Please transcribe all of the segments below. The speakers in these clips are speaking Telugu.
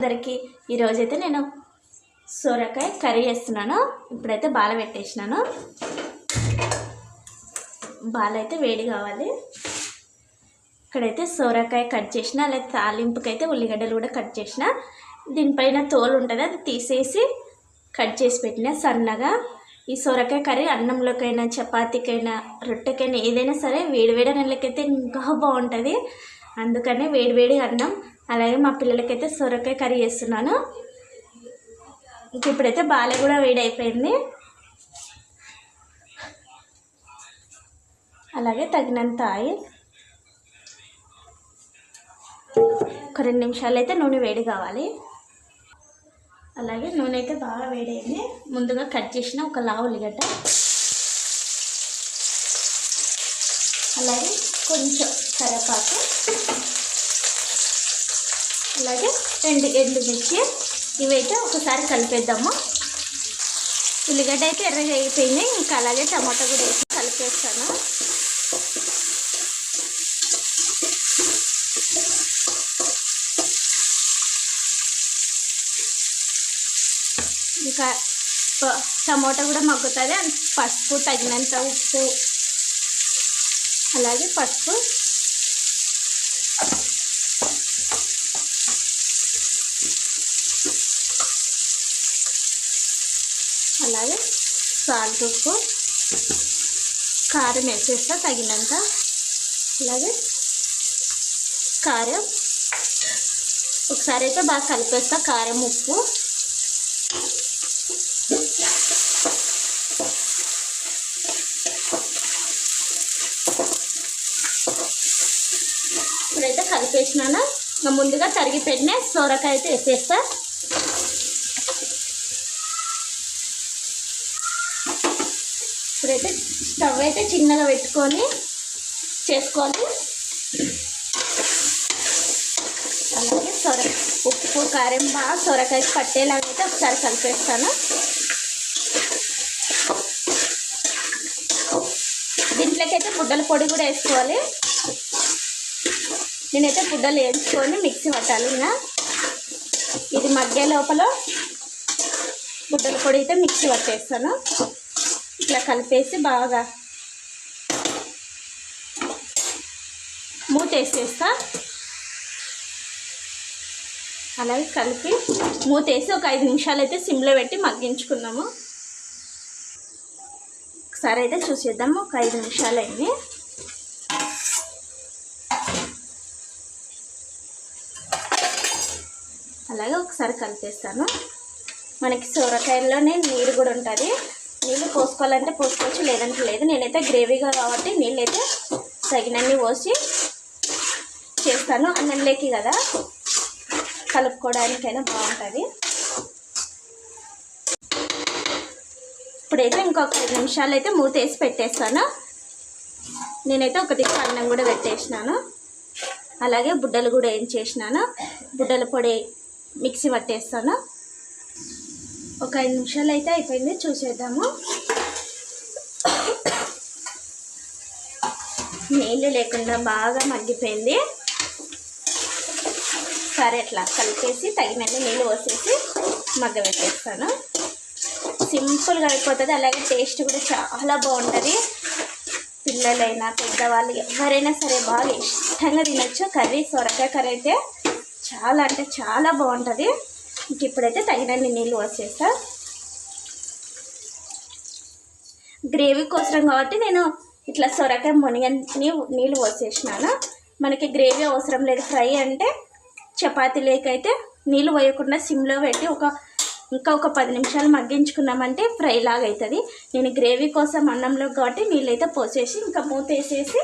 అందరికీ ఈరోజైతే నేను సొరకాయ కర్రీ చేస్తున్నాను. ఇప్పుడైతే బాల పెట్టేసినాను. బాల అయితే వేడి కావాలి. ఇక్కడైతే సొరకాయ కట్ చేసిన అలాగే తాలింపుకైతే ఉల్లిగడ్డలు కూడా కట్ చేసిన. దీనిపైన తోలు ఉంటుంది అది తీసేసి కట్ చేసి పెట్టిన సన్నగా. ఈ సొరకాయ కర్రీ అన్నంలోకైనా చపాతీకైనా రొట్టెకైనా ఏదైనా సరే వేడివేడి అన్నంలోకైతే ఇంకా బాగుంటుంది. అందుకనే వేడివేడి అన్నం అలాగే మా పిల్లలకైతే సొరకాయ కర్రీ చేస్తున్నాను. ఇంక ఇప్పుడైతే బాల కూడా వేడి అయిపోయింది. అలాగే తగినంత ఆయిల్. ఒక రెండు నిమిషాలు అయితే నూనె వేడి కావాలి. అలాగే నూనె అయితే బాగా వేడైంది ముందుగా కట్ చేసిన ఒక లావు ఉల్లిగడ్డ. అలాగే కొంచెం కరివేపాకు. అలాగే రెండు ఎండుమిర్చి ఇవైతే ఒకసారి కలిపేద్దాము. ఉల్లిగడ్డ అయితే ఎర్రగా అయిపోయింది. ఇంకా అలాగే టమాటా కూడా వేసి కలిపేస్తాను. ఇంకా టమోటా కూడా మగ్గుతుంది. పసుపు తగినంత ఉప్పు అలాగే పసుపు అలాగే సాల్ట్ ఉప్పు కారం వేసేస్తా తగినంత. అలాగే కారం. ఒకసారి అయితే బాగా కలిపేస్తా కారం ఉప్పు. ఇప్పుడైతే కలిపేసినాను? ముందుగా తరిగి పెట్టిన సొరకాయ అయితే వేసేస్తా. అయితే స్టవ్ అయితే చిన్నగా పెట్టుకొని చేసుకోవాలి. అలాగే సొర ఉప్పు కారం బాగా సొరకాయ పట్టేలాగైతే ఒకసారి కలిపేస్తాను. దీంట్లోకైతే బుడ్డల పొడి కూడా వేసుకోవాలి. నేనైతే బుడ్డలు వేయించుకొని మిక్సీ పట్టాలి ఇంకా. ఇది మగ్గే లోపల బుడ్డల పొడి అయితే మిక్సీ పట్టేస్తాను. ఇట్లా కలిపేసి బాగా మూతేసేస్తా అలాగే కలిపి మూత వేసి ఒక ఐదు నిమిషాలు అయితే సిమ్లో పెట్టి మగ్గించుకున్నాము. ఒకసారి అయితే చూసేద్దాము ఒక ఐదు నిమిషాలు అయింది. అలాగే ఒకసారి కలిపేస్తాను. మనకి సొరకాయల్లోనే నీరు కూడా ఉంటుంది. నీళ్ళు పోసుకోవాలంటే పోసుకోవచ్చు లేదంటే లేదు. నేనైతే గ్రేవీగా కాబట్టి నీళ్ళు అయితే తగినన్ని పోసి చేస్తాను. అన్నంలోకి కదా కలుపుకోవడానికైనా బాగుంటుంది. ఇప్పుడైతే ఇంకొక ఐదు నిమిషాలు అయితే మూత వేసి పెట్టేస్తాను. నేనైతే ఒకటి అన్నం కూడా పెట్టేసినాను. అలాగే బుడ్డలు కూడా ఏం చేసినాను. బుడ్డల పొడి మిక్సీ పట్టేస్తాను. ఒక ఐదు నిమిషాలు అయితే అయిపోయింది చూసేద్దాము. నీళ్ళు లేకుండా బాగా మగ్గిపోయింది. సరే అట్లా కలిపేసి తగినన్ని నీళ్ళు పోసేసి మగ్గబెట్టేస్తాను. సింపుల్గా అయిపోతుంది అలాగే టేస్ట్ కూడా చాలా బాగుంటుంది. పిల్లలైనా పెద్దవాళ్ళు ఎవరైనా సరే బాగా ఇష్టంగా తినొచ్చు. కర్రీ సొరకాయ కర్రీ అయితే చాలా అంటే చాలా బాగుంటుంది. ఇంక ఇప్పుడైతే తగినన్ని నీళ్ళు పోసేస్తా గ్రేవీ కోసం కాబట్టి నేను ఇట్లా సొరకాయ మునిగని నీళ్ళు పోసేసినాను మనకి గ్రేవీ అవసరం లేదు. ఫ్రై అంటే చపాతీ లేకైతే నీళ్ళు పోయకుండా సిమ్లో పెట్టి ఒక ఇంకా ఒక పది నిమిషాలు మగ్గించుకున్నామంటే ఫ్రై లాగా అవుతుంది నేను గ్రేవీ కోసం అన్నంలో కాబట్టి నీళ్ళు అయితే పోసేసి ఇంకా మూత వేసేసి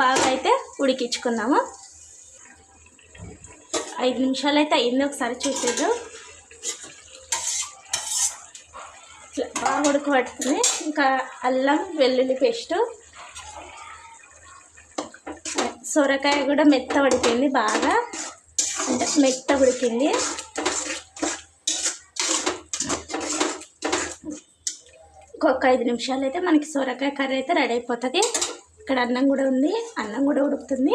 బాగా అయితే ఉడికించుకున్నాము. ఐదు నిమిషాలు అయితే అయింది ఒకసారి చూసేది బాగా ఉడకబడుతుంది. ఇంకా అల్లం వెల్లుల్లి పేస్ట్. సొరకాయ కూడా మెత్త ఉడికింది బాగా. అంటే మెత్త ఉడికింది. ఇంకొక ఐదు నిమిషాలు అయితే మనకి సొరకాయ కర్రీ అయితే రెడీ అయిపోతుంది. ఇక్కడ అన్నం కూడా ఉంది అన్నం కూడా ఉడుకుతుంది.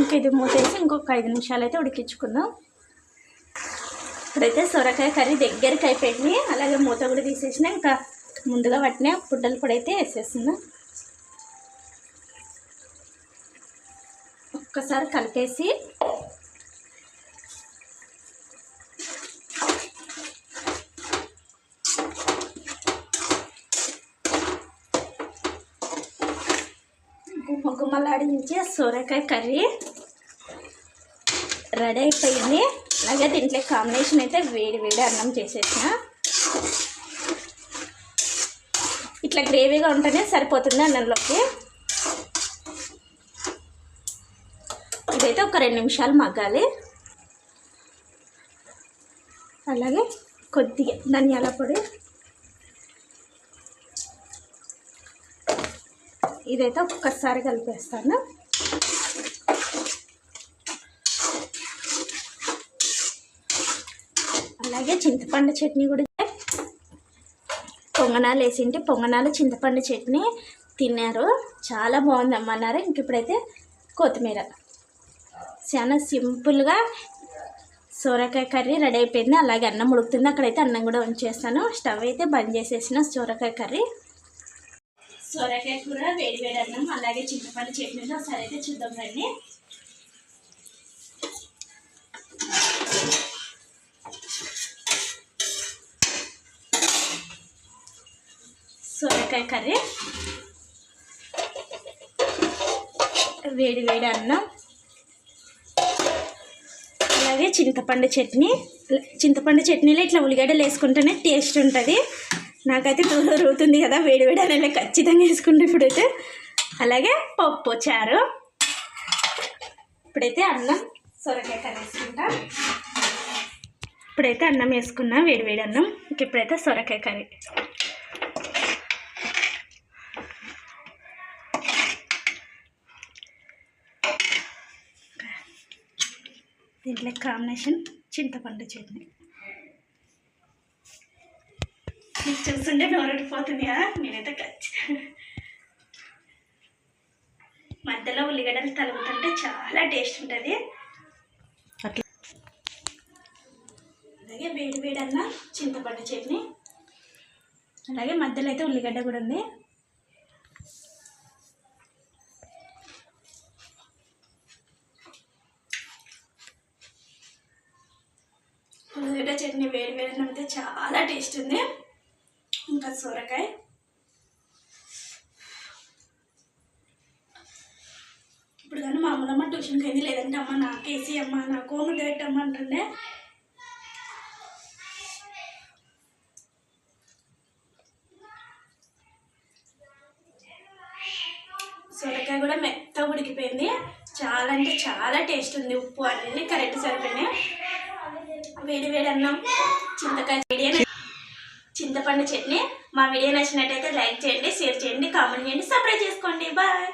ఇంక ఇది మూసేసి ఇంకొక ఐదు నిమిషాలు అయితే ఉడికించుకుందాం. ఇప్పుడైతే సొరకాయ కర్రీ దగ్గరికి అయిపోయింది. అలాగే మూత కూడా తీసేసిన ఇంకా ముందుగా పట్టిన పుడ్డలు కూడా అయితే వేసేస్తున్నా. ఒక్కసారి కలిపేసి గుమ్మ గుమ్మలాడించే సొరకాయ కర్రీ రెడీ అయిపోయింది. అలాగే దీంట్లో కాంబినేషన్ అయితే వేడి వేడి అన్నం చేసేసిన. ఇట్లా గ్రేవీగా ఉంటేనే సరిపోతుంది అన్నంలోకి. ఇదైతే ఒక రెండు నిమిషాలు మగ్గాలి. అలాగే కొద్దిగా ధనియాల పొడి ఇదైతే ఒక్కసారి కలిపేస్తాను. అలాగే చింతపండు చట్నీ కూడా పొంగనాలు వేసింటే పొంగనాలు చింతపండు చట్నీ తిన్నారు. చాలా బాగుంది అమ్మన్నారు ఇంక ఇప్పుడైతే కొత్తిమీర. చాలా సింపుల్గా సోరకాయ కర్రీ రెడీ అయిపోయింది. అలాగే అన్నం ఉడుకుతుంది. అక్కడైతే అన్నం కూడా ఉంచేస్తాను స్టవ్ అయితే బంద్ చేసేసిన సోరకాయ కర్రీ. సొరకాయ కూర వేడి వేడి అన్నం అలాగే చింతపండు చట్నీ ఒకసారి అయితే చూద్దాం రండి. సొరకాయ కర్రీ. వేడి వేడి అన్నం. అలాగే చింతపండు చట్నీ. చింతపండు చట్నీలో ఇట్లా ఉల్లిగడ్డలు వేసుకుంటేనే టేస్ట్ ఉంటుంది. నాకైతే తోలు రూతుంది కదా వేడి వేడి అన్నంలో ఖచ్చితంగా వేసుకుంటే ఇప్పుడైతే. అలాగే పప్పు చారు ఇప్పుడైతే అన్నం సొరకాయ కర్రీ వేసుకుంటా. ఇప్పుడైతే అన్నం వేసుకున్నా వేడి వేడి అన్నం. ఇంక ఇప్పుడైతే సొరకాయ కర్రీ. దీంట్లో కాంబినేషన్ చింతపండు చట్నీ. చూస్తుంటే నోరడిపోతుంది కదా. నేనైతే ఖచ్చితంగా మధ్యలో ఉల్లిగడ్డలు తలుగుతుంటే చాలా టేస్ట్ ఉంటుంది. అట్లా. అలాగే వేడి వేడి అన్న చింతపండు చట్నీ. అలాగే మధ్యలో అయితే ఉల్లిగడ్డ కూడా ఉంది. ఉల్లిగడ్డ చట్నీ వేడి వేడి అయితే చాలా టేస్ట్ ఉంది. ఇంకా సొరకాయ. ఇప్పుడు కానీ మా అమ్మలమ్మ ట్యూషన్కి అయింది. లేదంటే అమ్మ నాకేసి అమ్మ నాకు డైరెక్ట్ అమ్మ అంటుండే. సొరకాయ కూడా మెత్త ఉడికిపోయింది. చాలా అంటే చాలా టేస్ట్ ఉంది. ఉప్పు అన్నీ కరెక్ట్ సరిపోయినాయి వేడి వేడి అన్నం చింతకాయ వీడియో చింతపండు చట్నీ. మా వీడియో నచ్చినట్టయితే లైక్ చేయండి షేర్ చేయండి కామెంట్ చేయండి సబ్స్క్రైబ్ చేసుకోండి. బాయ్.